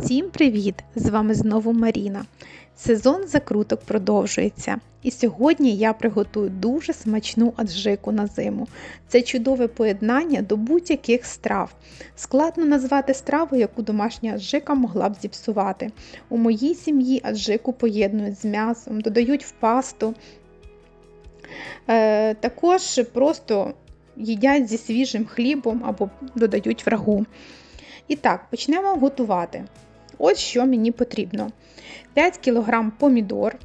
Всім привіт! З вами знову Маріна. Сезон закруток продовжується. І сьогодні я приготую дуже смачну аджику на зиму. Це чудове поєднання до будь-яких страв. Складно назвати страву, яку домашня аджика могла б зіпсувати. У моїй сім'ї аджику поєднують з м'ясом, додають в пасту. Е, також просто їдять зі свіжим хлібом або додають в рагу. І так, почнемо готувати. Ось що мені потрібно: 5 кг помідор,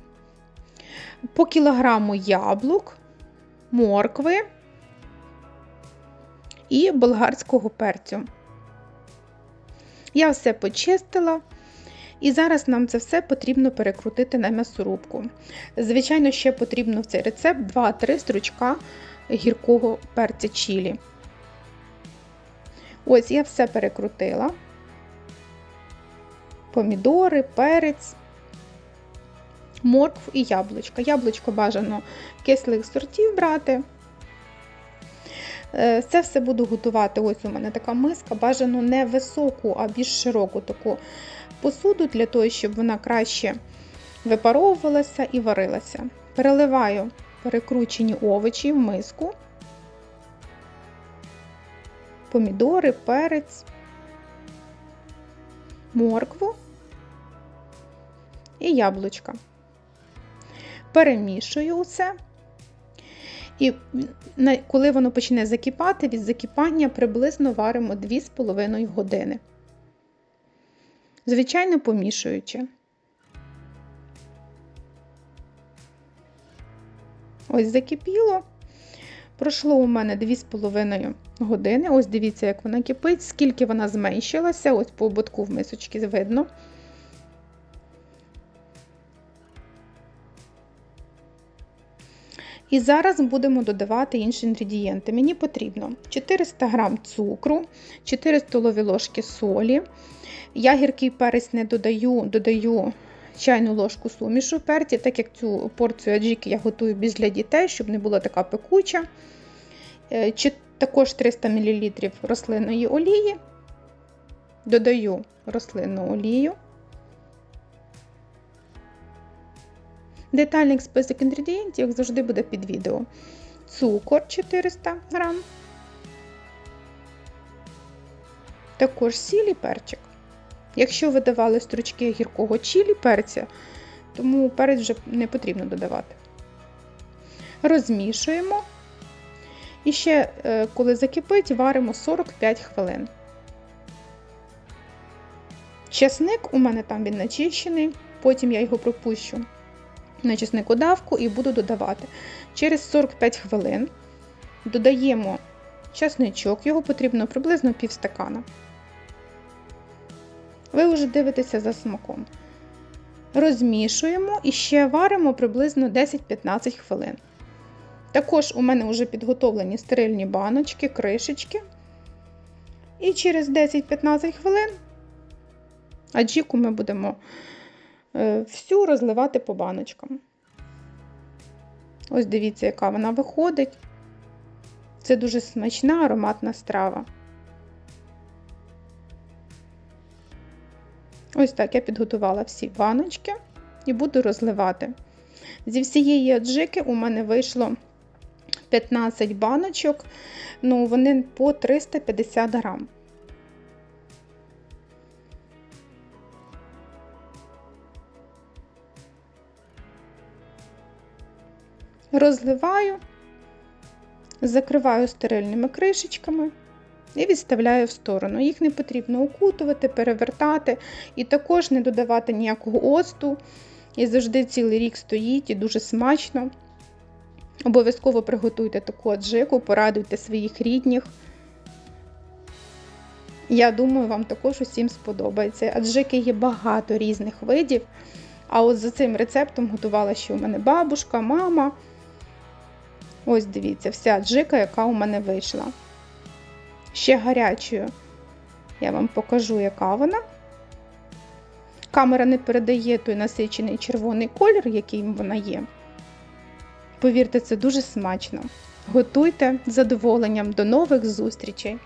по кілограму яблук, моркви і болгарського перцю. Я все почистила. І зараз нам це все потрібно перекрутити на м'ясорубку. Звичайно, ще потрібно в цей рецепт 2-3 стручка гіркого перця чілі. Ось я все перекрутила. Помідори, перець, моркв і яблучко. Яблучко бажано кислих сортів брати. Е, це все буду готувати. Ось у мене така миска, бажано не високу, а більш широку таку посуду, для того, щоб вона краще випаровувалася і варилася. Переливаю перекручені овочі в миску помідори, перець, моркву і яблучка. Перемішую усе. І коли воно почне закипати, від закипання приблизно варимо 2,5 години. Звичайно, помішуючи. Ось закипіло. Пройшло у мене 2,5 години. Ось дивіться, як вона кипить, скільки вона зменшилася, ось по ободку в мисочці видно. І зараз будемо додавати інші інгредієнти. Мені потрібно 400 г цукру, 4 столові ложки солі. Я гіркий перець не додаю, додаю чайну ложку сумішу перці, так як цю порцію аджіки я готую більш для дітей, щоб не була така пекуча. Е, також 300 мл рослинної олії. Додаю рослинну олію. Детальний список інгредієнтів, як завжди, буде під відео. Цукор 400 г. Також сіль і перчик. Якщо ви давали стручки гіркого чілі перця, тому перець вже не потрібно додавати. Розмішуємо. І ще, е, коли закипить, варимо 45 хвилин. Чесник у мене там він начищений, потім я його пропущу на чесникодавку і буду додавати. Через 45 хвилин додаємо чесничок, його потрібно приблизно пів стакана. Ви вже дивитеся за смаком. Розмішуємо і ще варимо приблизно 10-15 хвилин. Також у мене вже підготовлені стерильні баночки, кришечки. І через 10-15 хвилин аджіку ми будемо е, всю розливати по баночкам. Ось дивіться, яка вона виходить. Це дуже смачна ароматна страва. Ось так я підготувала всі баночки і буду розливати. Зі всієї аджики у мене вийшло 15 баночок, ну вони по 350 грам. Розливаю, закриваю стерильними кришечками і відставляю в сторону. Їх не потрібно окутувати, перевертати, і також не додавати ніякого оцту. І завжди цілий рік стоїть і дуже смачно. Обов'язково приготуйте таку аджику, порадуйте своїх рідних. Я думаю, вам також усім сподобається. Аджики є багато різних видів. А от за цим рецептом готувала ще у мене бабушка, мама. Ось дивіться, вся аджика, яка у мене вийшла. Ще гарячою я вам покажу, яка вона. Камера не передає той насичений червоний колір, який вона є. Повірте, це дуже смачно. Готуйте з задоволенням. До нових зустрічей!